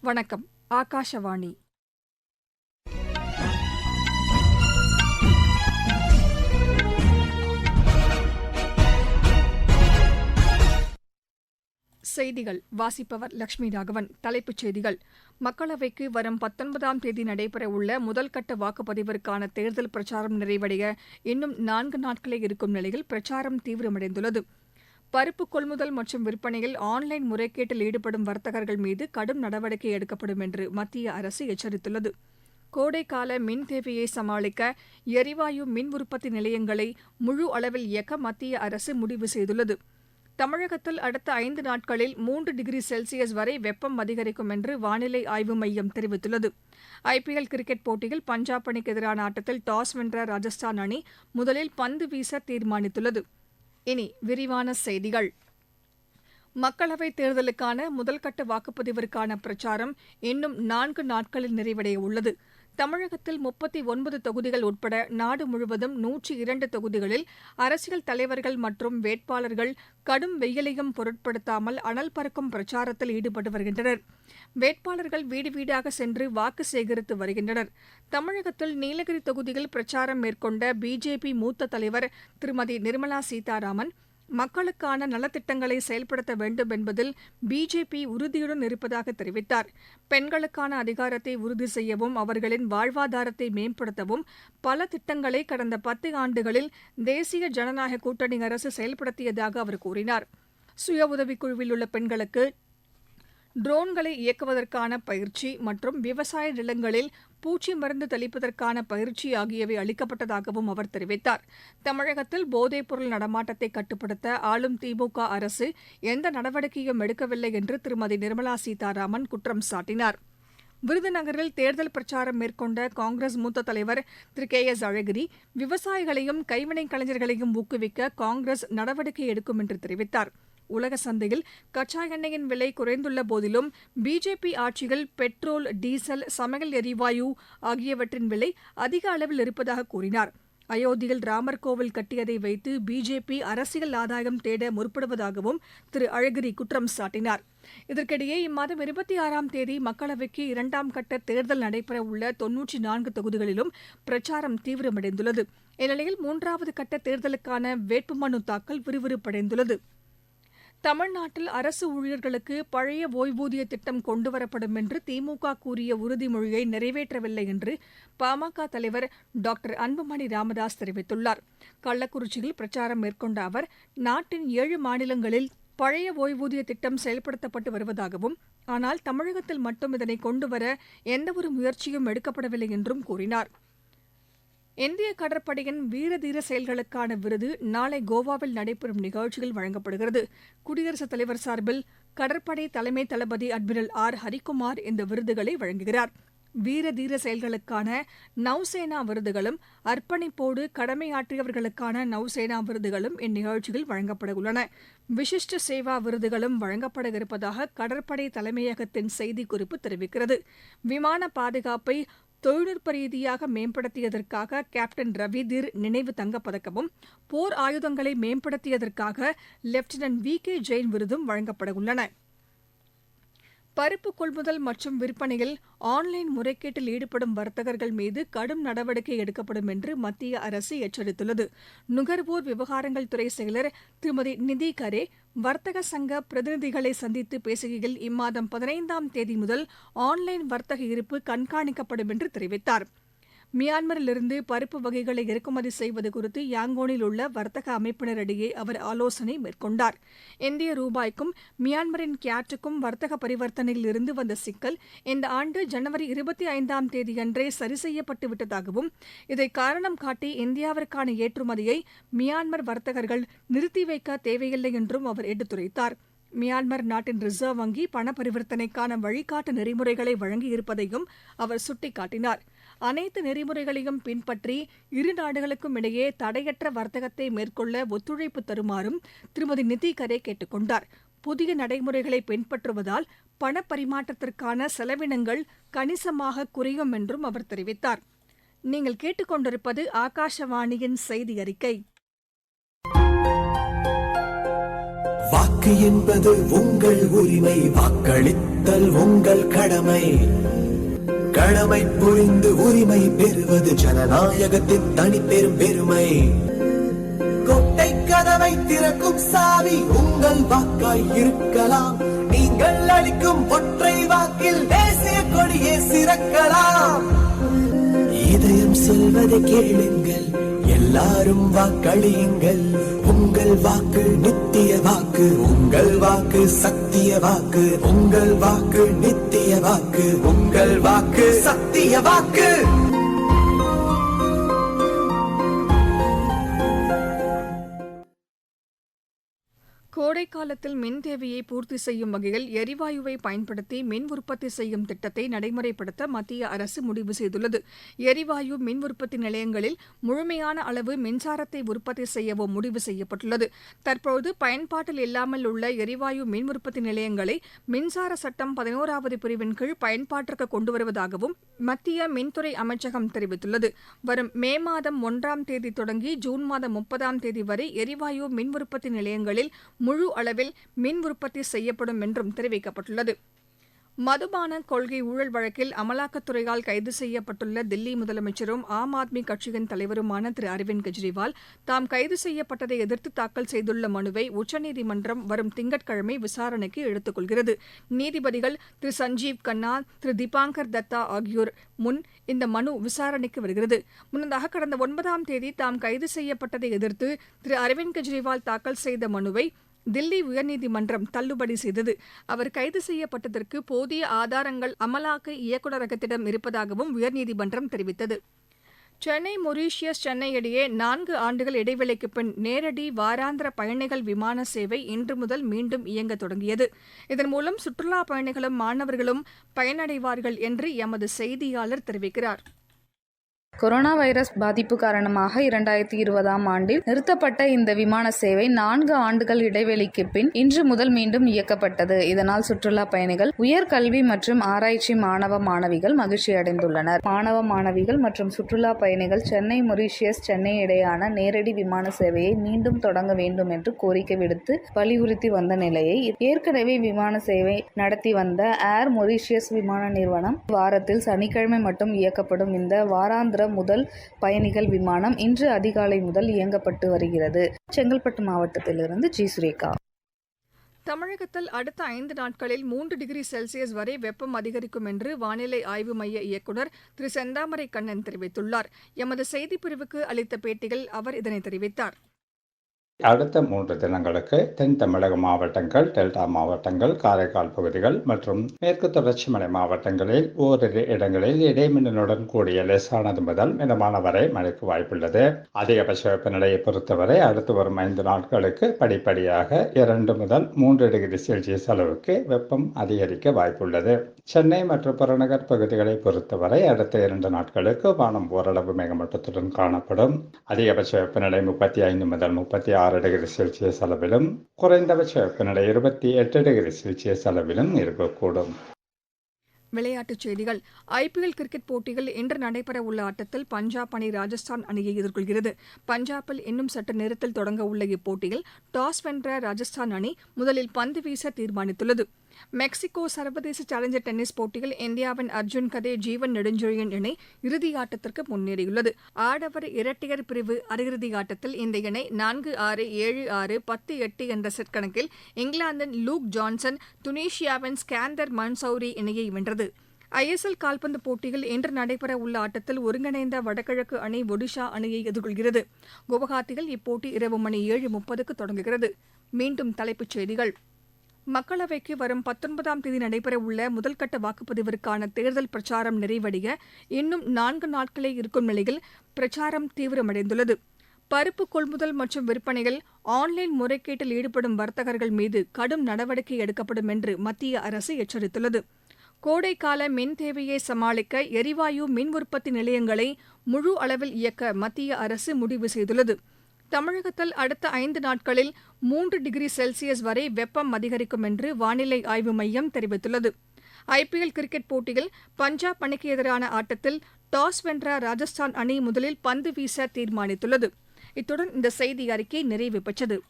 வணக்கம் ஆகாஷவாணி. செய்திகள் வாசிப்பவர் லட்சுமி ராகவன். தலைப்புச் செய்திகள் மக்களவைக்கு வரும் பத்தொன்பதாம் தேதி நடைபெறவுள்ள முதல்கட்ட வாக்குப்பதிவிற்கான தேர்தல் பிரச்சாரம் நிறைவடைய இன்னும் நான்கு நாட்களே இருக்கும் நிலையில் பிரச்சாரம் தீவிரமடைந்துள்ளது. பருப்பு கொள்முதல் மற்றும் விற்பனையில் ஆன்லைன் முறைகேட்டில் ஈடுபடும் வர்த்தகர்கள் மீது கடும் நடவடிக்கை எடுக்கப்படும் என்று மத்திய அரசு எச்சரித்துள்ளது. கோடைக்கால மின் தேவையை சமாளிக்க எரிவாயு மின் உற்பத்தி நிலையங்களை முழு அளவில் இயக்க மத்திய அரசு முடிவு செய்துள்ளது. தமிழகத்தில் அடுத்த ஐந்து நாட்களில் மூன்று டிகிரி செல்சியஸ் வரை வெப்பம் அதிகரிக்கும் என்று வானிலை ஆய்வு மையம் தெரிவித்துள்ளது. ஐபிஎல் கிரிக்கெட் போட்டியில் பஞ்சாப் அணிக்கு எதிரான ஆட்டத்தில் டாஸ் வென்ற ராஜஸ்தான் அணி முதலில் பந்து வீச தீர்மானித்துள்ளது. இனி விரிவான செய்திகள். மக்களவைத் தேர்தலுக்கான முதல்கட்ட வாக்குப்பதிவிற்கான பிரச்சாரம் இன்னும் நான்கு நாட்களில் நிறைவடைய உள்ளது. தமிழகத்தில் முப்பத்தி ஒன்பது தொகுதிகள் உட்பட நாடு முழுவதும் நூற்றி இரண்டு தொகுதிகளில் அரசியல் தலைவர்கள் மற்றும் வேட்பாளர்கள் கடும் வெயிலையும் பொருட்படுத்தாமல் அனல் பறக்கும் பிரச்சாரத்தில் ஈடுபட்டு வருகின்றனர். வேட்பாளர்கள் வீடு வீடாக சென்று வாக்கு சேகரித்து வருகின்றனர். தமிழகத்தில் நீலகிரி தொகுதியில் பிரச்சாரம் மேற்கொண்ட பிஜேபி மூத்த தலைவர் திருமதி நிர்மலா சீதாராமன் மக்களுக்கான நலத்திட்டங்களை செயல்படுத்த வேண்டும் என்பதில் பிஜேபி உறுதியுடன் இருப்பதாக தெரிவித்தார். பெண்களுக்கான அதிகாரத்தை உறுதி செய்யவும் அவர்களின் வாழ்வாதாரத்தை மேம்படுத்தவும் பல திட்டங்களை கடந்த பத்து ஆண்டுகளில் தேசிய ஜனநாயக கூட்டணி அரசு செயல்படுத்தியதாக அவர் கூறினார். சுய உதவிக்குழுவில் உள்ள பெண்களுக்கு ட்ரோன்களை இயக்குவதற்கான பயிற்சி மற்றும் விவசாய நிலங்களில் பூச்சி மருந்து தெளிப்பதற்கான பயிற்சி ஆகியவை அளிக்கப்பட்டதாகவும் அவர் தெரிவித்தார். தமிழகத்தில் போதைப்பொருள் நடமாட்டத்தை கட்டுப்படுத்த ஆளும் திமுக அரசு எந்த நடவடிக்கையும் எடுக்கவில்லை என்று திருமதி நிர்மலா சீதாராமன் குற்றம் சாட்டினார். விருதுநகரில் தேர்தல் பிரச்சாரம் மேற்கொண்ட காங்கிரஸ் மூத்த தலைவர் திரு கே எஸ் அழகிரி விவசாயிகளையும் கைவினைக் கலைஞர்களையும் ஊக்குவிக்க காங்கிரஸ் நடவடிக்கை எடுக்கும் என்று தெரிவித்தார். உலக சந்தையில் கச்சா எண்ணெயின் விலை குறைந்துள்ள போதிலும் பிஜேபி ஆட்சியில் பெட்ரோல் டீசல் சமையல் எரிவாயு ஆகியவற்றின் விலை அதிக அளவில் இருப்பதாக கூறினார். அயோத்தியில் ராமர் கோவில் கட்டியதை வைத்து பிஜேபி அரசியல் ஆதாயம் தேட முற்படுவதாகவும் திரு அழகிரி குற்றம் சாட்டினார். இதற்கிடையே இம்மாதம் இருபத்தி ஆறாம் தேதி மக்களவைக்கு இரண்டாம் கட்ட தேர்தல் நடைபெறவுள்ள தொன்னூற்றி நான்கு தொகுதிகளிலும் பிரச்சாரம் தீவிரமடைந்துள்ளது. இந்நிலையில் மூன்றாவது கட்ட தேர்தலுக்கான வேட்புமனு தாக்கல் விறுவிறுப்படைந்துள்ளது. தமிழ்நாட்டில் அரசு ஊழியர்களுக்கு பழைய ஓய்வூதிய திட்டம் கொண்டுவரப்படும் என்று திமுக கூறிய உறுதிமொழியை நிறைவேற்றவில்லை என்று பாமக தலைவர் டாக்டர் அன்புமணி ராமதாஸ் தெரிவித்துள்ளார். கள்ளக்குறிச்சியில் பிரச்சாரம் மேற்கொண்ட அவர் நாட்டின் ஏழு மாநிலங்களில் பழைய ஓய்வூதிய திட்டம் செயல்படுத்தப்பட்டு வருவதாகவும் ஆனால் தமிழகத்தில் மட்டும் இதனை கொண்டுவர எந்தவொரு முயற்சியும் எடுக்கப்படவில்லை என்றும் கூறினார். இந்திய கடற்படையின் வீரதீர செயல்களுக்கான விருது நாளை கோவாவில் நடைபெறும் நிகழ்ச்சியில் வழங்கப்படுகிறது. குடியரசுத் தலைவர் சார்பில் கடற்படை தலைமை தளபதி அட்மிரல் ஆர். ஹரிகுமார் இந்த விருதுகளை வழங்குகிறார். வீர தீர செயல்களுக்கான நவ்சேனா விருதுகளும் அர்ப்பணிப்போடு கடமையாற்றியவர்களுக்கான நவ்சேனா விருதுகளும் இந்நிகழ்ச்சியில் வழங்கப்பட உள்ளன. விசிஷ்ட சேவா விருதுகளும் வழங்கப்பட இருப்பதாக கடற்படை தலைமையகத்தின் செய்திக்குறிப்பு தெரிவிக்கிறது. விமான பாதுகாப்பை தொழில்நுட்ப ரீதியாக மேம்படுத்தியதற்காக கேப்டன் ரவிதீர் நினைவு தங்கப்பதக்கமும் போர் ஆயுதங்களை மேம்படுத்தியதற்காக லெப்டினன்ட் வி கே ஜெயின் விருதும் வழங்கப்பட உள்ளன. பருப்பு கொள்முதல் மற்றும் விற்பனையில் ஆன்லைன் முறைகேட்டில் ஈடுபடும் வர்த்தகர்கள் மீது கடும் நடவடிக்கை எடுக்கப்படும் என்று மத்திய அரசு எச்சரித்துள்ளது. நுகர்வோர் விவகாரங்கள் துறை செயலர் திருமதி நிதி கரே வர்த்தக சங்க பிரதிநிதிகளை சந்தித்து பேசுகையில் இம்மாதம் பதினைந்தாம் தேதி முதல் ஆன்லைன் வர்த்தக இருப்பு கண்காணிக்கப்படும் என்று தெரிவித்தார். மியான்மரிலிருந்து பருப்பு வகைகளை இறக்குமதி செய்வது குறித்து யாங்கோனில் உள்ள வர்த்தக அமைப்பினரிடையே அவர் ஆலோசனை மேற்கொண்டார். இந்திய ரூபாய்க்கும் மியான்மரின் கியாட்டுக்கும் வர்த்தக பரிவர்த்தனையில் இருந்து வந்த சிக்கல் இந்த ஆண்டு ஜனவரி இருபத்தி ஐந்தாம் தேதியன்றே சரி செய்யப்பட்டு விட்டதாகவும் இதை காரணம் காட்டி இந்தியாவிற்கான ஏற்றுமதியை மியான்மர் வர்த்தகர்கள் நிறுத்தி வைக்க தேவையில்லை என்றும் அவர் எடுத்துரைத்தார். மியான்மர் நாட்டின் ரிசர்வ் வங்கி பண பரிவர்த்தனைக்கான வழிகாட்டு நெறிமுறைகளை வழங்கியிருப்பதையும் அவர் சுட்டிக்காட்டினார். அனைத்து நெறிமுறைகளையும் பின்பற்றி இரு நாடுகளுக்கும் இடையே தடையற்ற வர்த்தகத்தை மேற்கொள்ள ஒத்துழைப்பு தருமாறும் திருமதி நிதி கரே கேட்டுக் கொண்டார். புதிய நடைமுறைகளை பின்பற்றுவதால் பணப்பரிமாற்றத்திற்கான செலவினங்கள் கணிசமாக குறையும் என்றும் அவர் தெரிவித்தார். நீங்கள் கேட்டுக்கொண்டிருப்பது ஆகாஷவாணியின் செய்தி அறிக்கை. வாக்கு என்பது உங்கள் உரிமை வாக்களித்தல் உங்கள் கடமை. கடமை புரிந்து உரிமை பெறுவது ஜனநாயகத்தின் தனிப்பெரும் பெருமை. கொட்டை கதவை திறக்கும் சாவி உங்கள் வாக்காய் இருக்கலாம். நீங்கள் அளிக்கும் ஒற்றை வாக்கில் தேசிய கொடியே சிறக்கலாம். இதயம் சொல்வதை கேளுங்கள். எல்லாரும் வாக்களியுங்கள் உங்கள் வாக்கு நித்திய வாக்கு உங்கள் வாக்கு சத்திய வாக்கு உங்கள் வாக்கு நித்திய வாக்கு உங்கள் வாக்கு சத்திய வாக்கு. கோடை காலத்தில் மின் தேவையை பூர்த்தி செய்யும் வகையில் எரிவாயுவை பயன்படுத்தி மின் உற்பத்தி செய்யும் திட்டத்தை நடைமுறைப்படுத்த மத்திய அரசு முடிவு செய்துள்ளது. எரிவாயு மின் உற்பத்தி நிலையங்களில் முழுமையான அளவு மின்சாரத்தை உற்பத்தி செய்யவும் முடிவு செய்யப்பட்டுள்ளது. தற்போது பயன்பாட்டில் இல்லாமல் உள்ள எரிவாயு மின் உற்பத்தி நிலையங்களை மின்சார சட்டம் பதினோராவது பிரிவின் கீழ் பயன்பாட்டிற்கு கொண்டு வருவதாகவும் மத்திய மின்துறை அமைச்சகம் தெரிவித்துள்ளது. வரும் மே மாதம் ஒன்றாம் தேதி தொடங்கி ஜூன் மாதம் முப்பதாம் தேதி வரை எரிவாயு மின் உற்பத்தி நிலையங்களில் முழு அளவில் மின் உற்பத்தி செய்யப்படும் என்றும் தெரிவிக்கப்பட்டுள்ளது. மதுபான கொள்கை ஊழல் வழக்கில் அமலாக்கத்துறையால் கைது செய்யப்பட்டுள்ள தில்லி முதலமைச்சரும் ஆம் ஆத்மி கட்சியின் தலைவருமான திரு அரவிந்த் கெஜ்ரிவால் தாம் கைது செய்யப்பட்டதை எதிர்த்து தாக்கல் செய்துள்ள மனுவை உச்சநீதிமன்றம் வரும் திங்கட்கிழமை விசாரணைக்கு எடுத்துக்கொள்கிறது. நீதிபதிகள் திரு சஞ்சீவ் கண்ணா திரு தீபாங்கர் தத்தா ஆகியோர் முன் இந்த மனு விசாரணைக்கு வருகிறது. முன்னதாக கடந்த ஒன்பதாம் தேதி தாம் கைது செய்யப்பட்டதை எதிர்த்து திரு அரவிந்த் கெஜ்ரிவால் தாக்கல் செய்த மனுவை தில்லி உயர்நீதிமன்றம் தள்ளுபடி செய்தது. அவர் கைது செய்யப்பட்டதற்கு போதிய ஆதாரங்கள் அமலாக்க இயக்குநரகத்திடம் இருப்பதாகவும் உயர்நீதிமன்றம் தெரிவித்தது. சென்னை மொரீஷியஸ் சென்னை இடையே நான்கு ஆண்டுகள் இடைவெளிக்கு பின் நேரடி வாராந்திர பயணிகள் விமான சேவை இன்று முதல் மீண்டும் இயங்க தொடங்கியது. இதன் மூலம் சுற்றுலா பயணிகளும் மாணவர்களும் பயனடைவார்கள் என்று எமது செய்தியாளர் தெரிவிக்கிறார். கொரோனா வைரஸ் பாதிப்பு காரணமாக இரண்டாயிரத்தி இருபதாம் ஆண்டில் நிறுத்தப்பட்ட இந்த விமான சேவை நான்கு ஆண்டுகள் இடைவெளிக்கு பின் இன்று முதல் மீண்டும் இயக்கப்பட்டது. இதனால் சுற்றுலா பயணிகள் உயர்கல்வி மற்றும் ஆராய்ச்சி மாணவ மாணவிகள் மகிழ்ச்சி அடைந்துள்ளனர் மாணவ மாணவிகள் மற்றும் சுற்றுலா பயணிகள் சென்னை மொரீஷியஸ் சென்னை இடையான நேரடி விமான சேவையை மீண்டும் தொடங்க வேண்டும் என்று கோரிக்கை விடுத்து வலியுறுத்தி வந்த நிலையை ஏற்கனவே விமான சேவை நடத்தி வந்த ஏர் மொரீஷியஸ் விமான நிறுவனம் வாரத்தில் சனிக்கிழமை மட்டும் இயக்கப்படும். இந்த வாராந்திர முதல் பயணிகள் விமானம் இன்று அதிகாலை முதல் இயங்கப்பட்டு வருகிறது. செங்கல்பட்டு மாவட்டத்திலிருந்து ஜி. சுரேகா. தமிழகத்தில் அடுத்த ஐந்து நாட்களில் மூன்று டிகிரி செல்சியஸ் வரை வெப்பம் அதிகரிக்கும் என்று வானிலை ஆய்வு மைய இயக்குநர் திரு. செந்தாமரை கண்ணன் தெரிவித்துள்ளார். எமது செய்திப்பிரிவுக்கு அளித்த பேட்டியில் அவர் இதனை தெரிவித்தார். அடுத்த மூன்று தினங்களுக்கு தென் தமிழக மாவட்டங்கள் டெல்டா மாவட்டங்கள் காரைக்கால் பகுதிகள் மற்றும் மேற்கு தொடர்ச்சி மலை மாவட்டங்களில் ஓரிரு இடங்களில் இடைமின்னலுடன் கூடிய லேசானது முதல் மிதமான வரை மழைக்கு வாய்ப்புள்ளது. அதிகபட்ச வெப்பநிலையை பொறுத்தவரை அடுத்து வரும் ஐந்து நாட்களுக்கு படிப்படியாக இரண்டு முதல் மூன்று டிகிரி செல்சியஸ் அளவுக்கு வெப்பம் அதிகரிக்க வாய்ப்புள்ளது. சென்னை மற்றும் புறநகர் பகுதிகளை பொறுத்தவரை அடுத்த இரண்டு நாட்களுக்கு வானம் ஓரளவு மேகமூட்டத்துடன் காணப்படும். அதிகபட்ச வெப்பநிலை முப்பத்தி ஐந்து முதல் முப்பத்தி ஆறு டிகிரி செல்சியஸ் அளவிலும் குறைந்தபட்ச வெப்பநிலை இருபத்தி எட்டு டிகிரி செல்சியஸ் அளவிலும் இருக்கக்கூடும். விளையாட்டுச் செய்திகள். ஐபிஎல் கிரிக்கெட் போட்டியில் இன்று நடைபெறவுள்ள ஆட்டத்தில் பஞ்சாப் அணி ராஜஸ்தான் அணியை எதிர்கொள்கிறது. பஞ்சாபில் இன்னும் சற்று நேரத்தில் தொடங்க உள்ள இப்போட்டியில் டாஸ் வென்ற ராஜஸ்தான் அணி முதலில் பந்து வீச தீர்மானித்துள்ளது. மெக்சிகோ சர்வதேச சேலஞ்சர் டென்னிஸ் போட்டியில் இந்தியாவின் அர்ஜுன் கதே ஜீவன் நெடுஞ்செழியன் இணை இறுதி ஆட்டத்திற்கு முன்னேறியுள்ளது. ஆடவர் இரட்டையர் பிரிவு அரையிறுதி ஆட்டத்தில் இந்த இணை நான்கு ஆறு ஏழு ஆறு பத்து எட்டு என்ற செட் கணக்கில் இங்கிலாந்தின் லூக் ஜான்சன் துனிஷியாவின் ஸ்கேந்தர் மன்சௌரி இணையை வென்றது. ஐஎஸ்எல் கால்பந்து போட்டியில் இன்று நடைபெற உள்ள ஆட்டத்தில் ஒருங்கிணைந்த வடகிழக்கு அணி ஒடிஷா அணியை எதிர்கொள்கிறது. குவஹாத்தியில் இப்போட்டி இரவு மணி ஏழு முப்பதுக்கு தொடங்குகிறது. மீண்டும் தலைப்புச் செய்திகள். மக்களவைக்கு வரும் பத்தொன்பதாம் தேதி நடைபெறவுள்ள முதல்கட்ட வாக்குப்பதிவிற்கான தேர்தல் பிரச்சாரம் நிறைவடைய இன்னும் நான்கு நாட்களே இருக்கும் நிலையில் பிரச்சாரம் தீவிரமடைந்துள்ளது. பருப்பு கொள்முதல் மற்றும் விற்பனையில் ஆன்லைன் முறைகேட்டில் ஈடுபடும் வர்த்தகர்கள் மீது கடும் நடவடிக்கை எடுக்கப்படும் என்று மத்திய அரசு எச்சரித்துள்ளது. கோடைக்கால மின் தேவையை சமாளிக்க எரிவாயு மின் உற்பத்தி நிலையங்களை முழு அளவில் இயக்க மத்திய அரசு முடிவு செய்துள்ளது. தமிழகத்தில் அடுத்த ஐந்து நாட்களில் மூன்று டிகிரி செல்சியஸ் வரை வெப்பம் அதிகரிக்கும் என்று வானிலை ஆய்வு மையம் தெரிவித்துள்ளது. ஐபிஎல் கிரிக்கெட் போட்டியில் பஞ்சாப் அணிக்கு எதிரான ஆட்டத்தில் டாஸ் வென்ற ராஜஸ்தான் அணி முதலில் பந்து வீச தீர்மானித்துள்ளது. இத்துடன் இந்த செய்தி அறிக்கை நிறைவு பெற்றது.